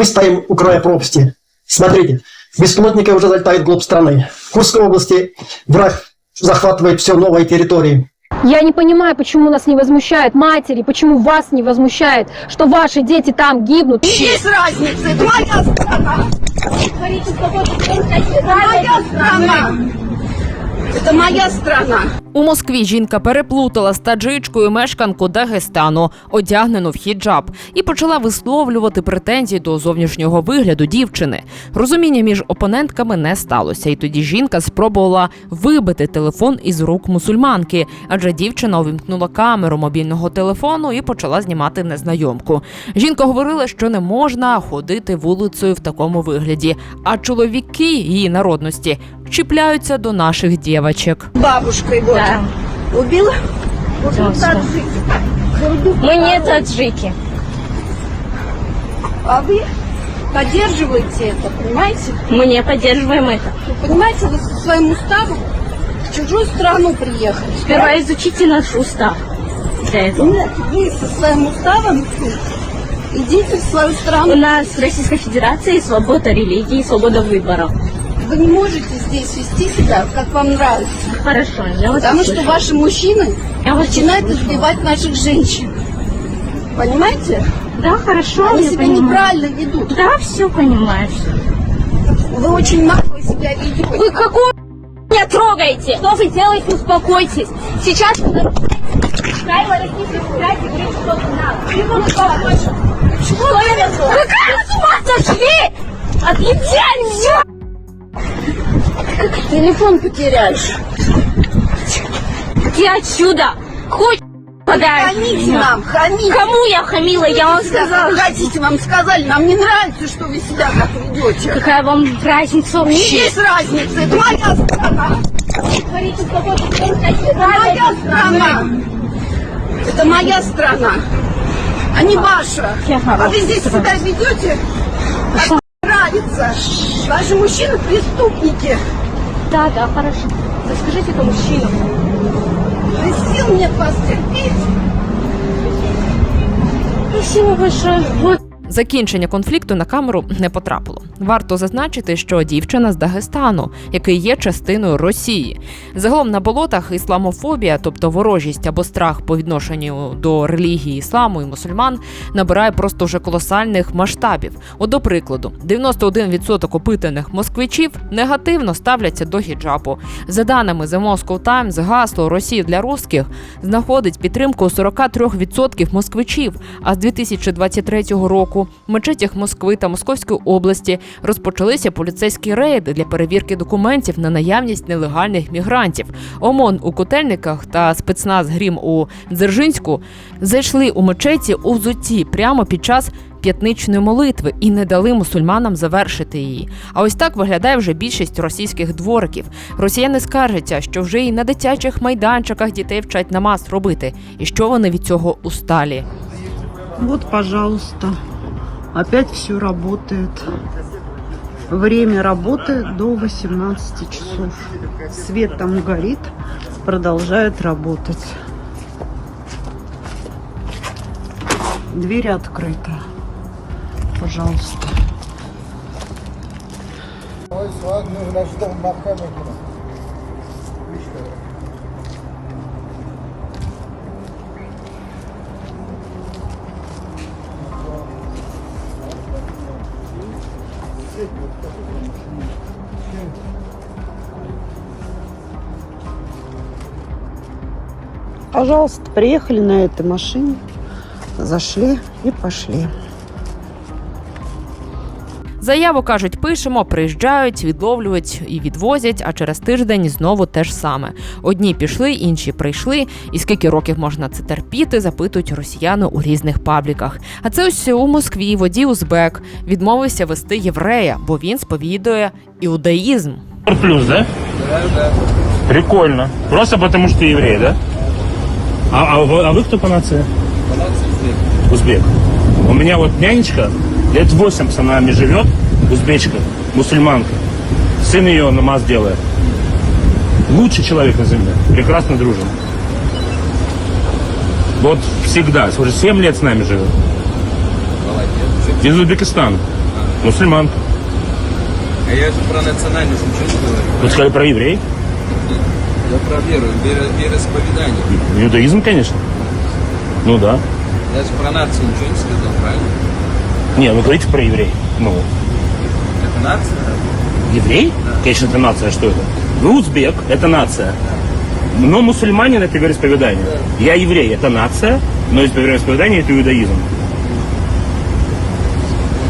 Мы стоим у края пропасти. Смотрите, беспилотники уже залетают вглубь страны. В Курской области враг захватывает все новые территории. Я не понимаю, почему нас не возмущают матери, почему вас не возмущает, что ваши дети там гибнут. Есть разница, это моя страна. Это моя страна. Это моя страна. У Москві жінка переплутала з таджичкою мешканку Дагестану, одягнену в хіджаб, і почала висловлювати претензії до зовнішнього вигляду дівчини. Розуміння між опонентками не сталося, і тоді жінка спробувала вибити телефон із рук мусульманки, адже дівчина увімкнула камеру мобільного телефону і почала знімати незнайомку. Жінка говорила, що не можна ходити вулицею в такому вигляді, а чоловіки її народності чіпляються до наших вот. Убила? Вот Да, так жить. Мы не таджики. А вы поддерживаете это, понимаете? Мы не поддерживаем это. Вы понимаете, вы со своим уставом в чужую страну приехали. Сперва изучите наш устав для этого. Нет, вы со своим уставом идите в свою У страну. нас в Российской Федерации свобода религии, свобода выбора. Вы не можете здесь вести себя, как вам нравится. Хорошо, я вас Потому что ваши мужчины Я начинают услышала. избивать наших женщин. Понимаете? Да, хорошо, Они я себя понимаю. неправильно ведут. Да, все понимаю. Вы очень нагло себя ведете. Вы какого меня трогаете? Что вы делаете? Успокойтесь. Сейчас вы Правила Российской что. Чего вы? Какая с ума сошли? Нельзя! Телефон потеряешь. Иди отсюда! Хоть подай! Хамите нам, хамите. Кому я хамила? Я вам сказала. Хотите, вам сказали, нам не нравится, что вы себя так ведете. Какая вам разница вообще? Есть разница, это моя страна. Говорите, Это моя страна. Это моя страна, а не ваша. А вы здесь себя ведете, как нравится. Ваши мужчины преступники. Да, да, хорошо. Расскажите это мужчинам. И сил нет вас терпеть. Спасибо большое. Вот. Закінчення конфлікту на камеру не потрапило. Варто зазначити, що дівчина з Дагестану, який є частиною Росії. Загалом на болотах ісламофобія, тобто ворожість або страх по відношенню до релігії ісламу і мусульман, набирає просто вже колосальних масштабів. От, до прикладу, 91% опитаних москвичів негативно ставляться до хіджабу. За даними The Moscow Times, гасло Росії для русських знаходить підтримку у 43% москвичів. А з 2023 року в мечетях Москви та Московської області розпочалися поліцейські рейди для перевірки документів на наявність нелегальних мігрантів. ОМОН у Котельниках та спецназ Грім у Дзержинську зайшли у мечеті у взутті прямо під час. П'ятничної молитви і не дали мусульманам завершити її. А ось так виглядає вже більшість російських двориків. Росіяни скаржаться, що вже і на дитячих майданчиках дітей вчать намаз робити, і що вони від цього усталі. Вот, пожалуйста. Опять все работает. Время работы до 18 часов. Свет там горит, продолжает работать. Дверь открыта. Пожалуйста. Пожалуйста, приехали на этой машине, зашли и пошли. Заяву кажуть, пишемо, приїжджають, відловлюють і відвозять. А через тиждень знову те ж саме. Одні пішли, інші прийшли. І скільки років можна це терпіти, запитують росіяни у різних пабліках. А це ось у Москві водій Узбек відмовився вести єврея, бо він сповідує іудаїзм. Плюс, да? Да, да. Прикольно. Просто потому что ты еврей, да? А, а, вы, а вы кто по нации? По нации узбек. Узбек. У меня вот нянечка лет 8 со нами живет, узбечка, мусульманка. Сын ее намаз делает. Лучший человек на земле. Прекрасно дружим. Вот всегда. Уже 7 лет с нами живет. Молодец. Из Узбекистана. Мусульманка. А я же про национальность ничего не говорю. Вы сказали про еврей? Я про веру, веро, вероисповедание. Иудаизм, конечно. Ну да. Я же про нацию ничего не сказал, правильно? Не, вы говорите про еврей. Ну, Это нация? еврей? Конечно, это нация. А Что это? Вы узбек, это нация. Но мусульманин это вероисповедание. Я еврей, это нация, но из вероисповедания это иудаизм.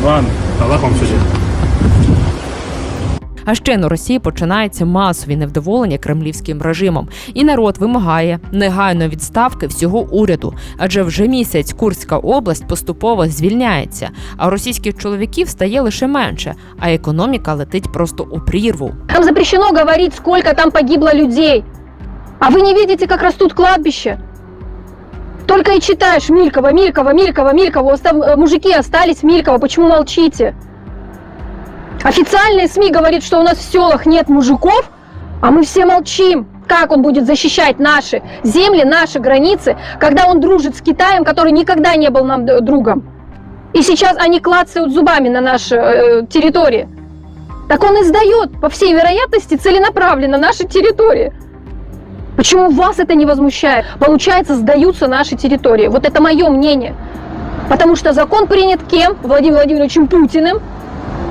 Ладно, Аллах вам судит. А ще на Росії починаються масові невдоволення кремлівським режимом, і народ вимагає негайної відставки всього уряду, адже вже місяць Курська область поступово звільняється, а російських чоловіків стає лише менше, а економіка летить просто у прірву. Нам запрещено говорить, сколько там погибло людей. А вы не видите, как растут кладбища? Только и читаешь Милькова, Милькова, Милькова, Милькова. Остав- э, Мужики остались Милькова. Почему молчите? Официальные СМИ говорят, что у нас в селах нет мужиков, а мы все молчим. Как он будет защищать наши земли, наши границы, когда он дружит с Китаем, который никогда не был нам другом? И сейчас они клацают зубами на нашей э, территории. Так он и сдает, по всей вероятности, целенаправленно наши территории. Почему вас это не возмущает? Получается, сдаются наши территории. Вот это мое мнение. Потому что закон принят кем? Владимиром Владимировичем Путиным.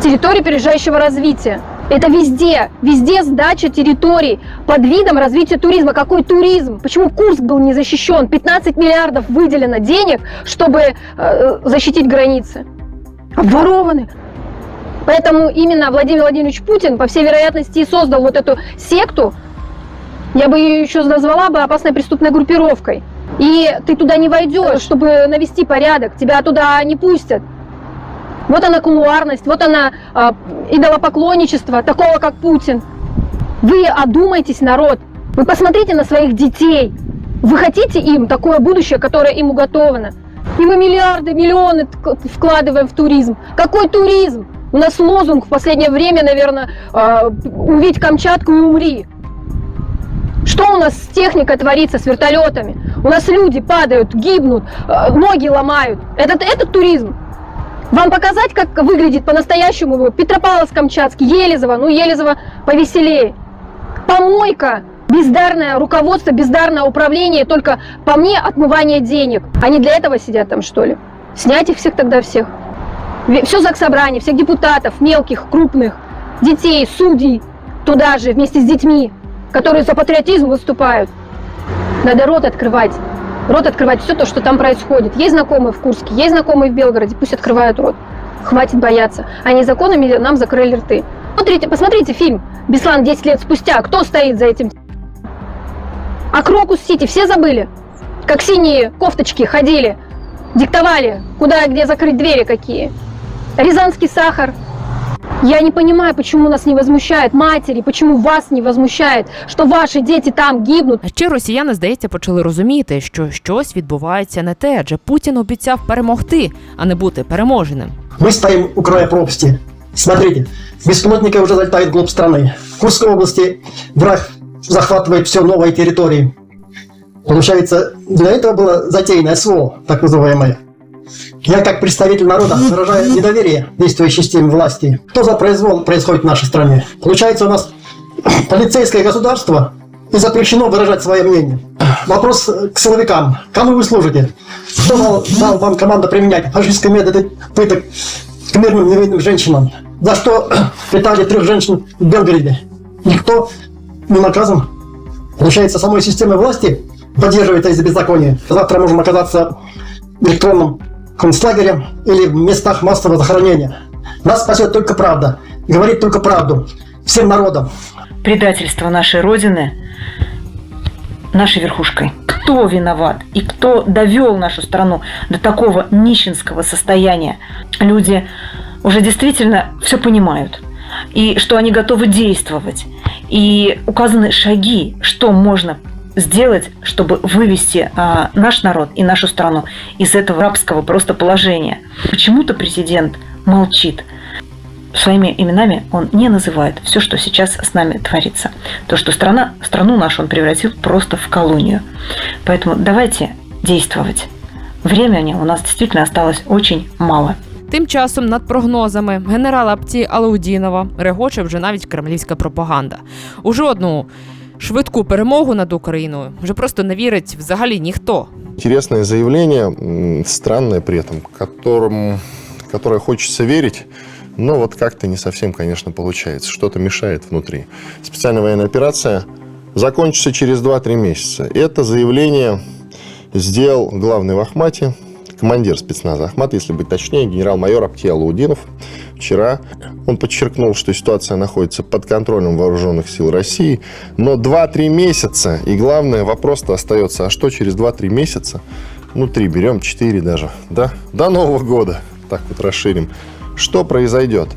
Территории опережающего развития. Это везде, везде сдача территорий под видом развития туризма. Какой туризм? Почему Курск был не защищен? 15 миллиардов выделено денег, чтобы э, защитить границы. Обворованы. Поэтому именно Владимир Владимирович Путин, по всей вероятности, и создал вот эту секту. Я бы ее еще назвала бы опасной преступной группировкой. И ты туда не войдешь, чтобы навести порядок. Тебя туда не пустят. Вот она кулуарность, вот она э, идолопоклонничество, такого как Путин. Вы одумайтесь, народ. Вы посмотрите на своих детей. Вы хотите им такое будущее, которое им уготовано? И мы миллиарды, миллионы вкладываем в туризм. Какой туризм? У нас лозунг в последнее время, наверное, э, увидеть Камчатку и умри. Что у нас с техникой творится, с вертолетами? У нас люди падают, гибнут, э, ноги ломают. Это, это туризм. Вам показать, как выглядит по-настоящему Петропавловск-Камчатский, Елизово, ну Елизово повеселее. Помойка, бездарное руководство, бездарное управление, только по мне отмывание денег. Они для этого сидят там, что ли? Снять их всех тогда всех. Все заксобрание, всех депутатов, мелких, крупных, детей, судей, туда же, вместе с детьми, которые за патриотизм выступают. Надо рот открывать. Рот открывать все то, что там происходит. Есть знакомые в Курске, есть знакомые в Белгороде, пусть открывают рот. Хватит бояться. Они законами нам закрыли рты. Смотрите, посмотрите фильм «Беслан 10 лет спустя». Кто стоит за этим? А Крокус Сити все забыли? Как синие кофточки ходили, диктовали, куда и где закрыть двери какие. Рязанский сахар. Я не понимаю, почему нас не возмущает матери, почему вас не возмущает, что ваши дети там гибнут. А ще росіяни, здається, почали розуміти, що щось відбувається не те, адже Путін обіцяв перемогти, а не бути переможеним. Мы стоим у края пропасти. Смотрите, беспилотники уже залетают вглубь страны. В Курской области враг захватывает все новые территории. Получается, для этого было затеяно СВО, так называемое. Я как представитель народа выражаю недоверие действующей системе власти. Что за произвол происходит в нашей стране? Получается, у нас полицейское государство и запрещено выражать свое мнение. Вопрос к силовикам. Кому вы служите? Кто дал, дал вам команду применять фашистские методы пыток к мирным невинным женщинам? За что питали трех женщин в Белгороде? Никто не наказан. Получается, самой системой власти поддерживает эти беззакония. Завтра можем оказаться в электронном концлагере или в местах массового захоронения. Нас спасет только правда. Говорит только правду. Всем народам. предательство нашей Родины нашей верхушкой. Кто виноват и кто довел нашу страну до такого нищенского состояния? Люди уже действительно все понимают. И что они готовы действовать. И указаны шаги, что можно сделать, чтобы вывести а, наш народ и нашу страну из этого рабского просто положения. Почему-то президент молчит своими именами он не называет все, что сейчас с нами творится. То, что страна, страну нашу он превратил просто в колонию. Поэтому давайте действовать. Времени у нас действительно осталось очень мало. Тим часом над прогнозами генерала Апті Алаудінова регоче вже навіть кремлівська пропаганда. У жодну швидку перемогу над Україною вже просто не вірить взагалі ніхто. Интересное заявление, м, странное при этом, которым, которое хочется верить, но вот как-то не совсем, конечно, получается. Что-то мешает внутри. Специальная военная операция закончится через 2-3 месяца. Это заявление сделал главный в Ахмате, командир спецназа Ахмат, если быть точнее, генерал-майор Аптия Лаудинов. Вчера он подчеркнул, что ситуация находится под контролем вооруженных сил России, но 2-3 месяца, и главное, вопрос-то остается, а что через 2-3 месяца, ну 3 берем, 4 даже, да, до Нового года, так вот расширим, что произойдет?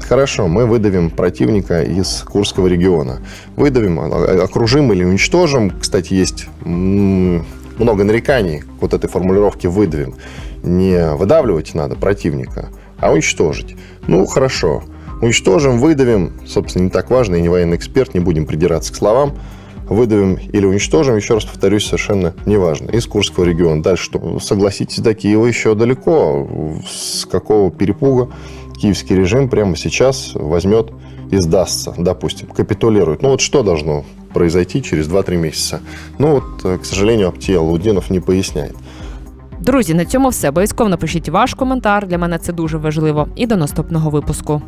Хорошо, мы выдавим противника из Курского региона. Выдавим, о- окружим или уничтожим. Кстати, есть много нареканий к вот этой формулировке «выдавим». Не выдавливать надо противника, а уничтожить. Ну, хорошо. Уничтожим, выдавим. Собственно, не так важно, и не военный эксперт, не будем придираться к словам. Выдавим или уничтожим, еще раз повторюсь, совершенно неважно. Из Курского региона. Дальше что? Согласитесь, до Киева еще далеко. С какого перепуга киевский режим прямо сейчас возьмет и сдастся, допустим, капитулирует. Ну вот что должно произойти через 2-3 месяца? Ну вот, э, к сожалению, Аптия Лудинов не поясняет. Друзі, на цьому все. Обов'язково напишіть ваш коментар. Для мене це дуже важливо. І до наступного випуску.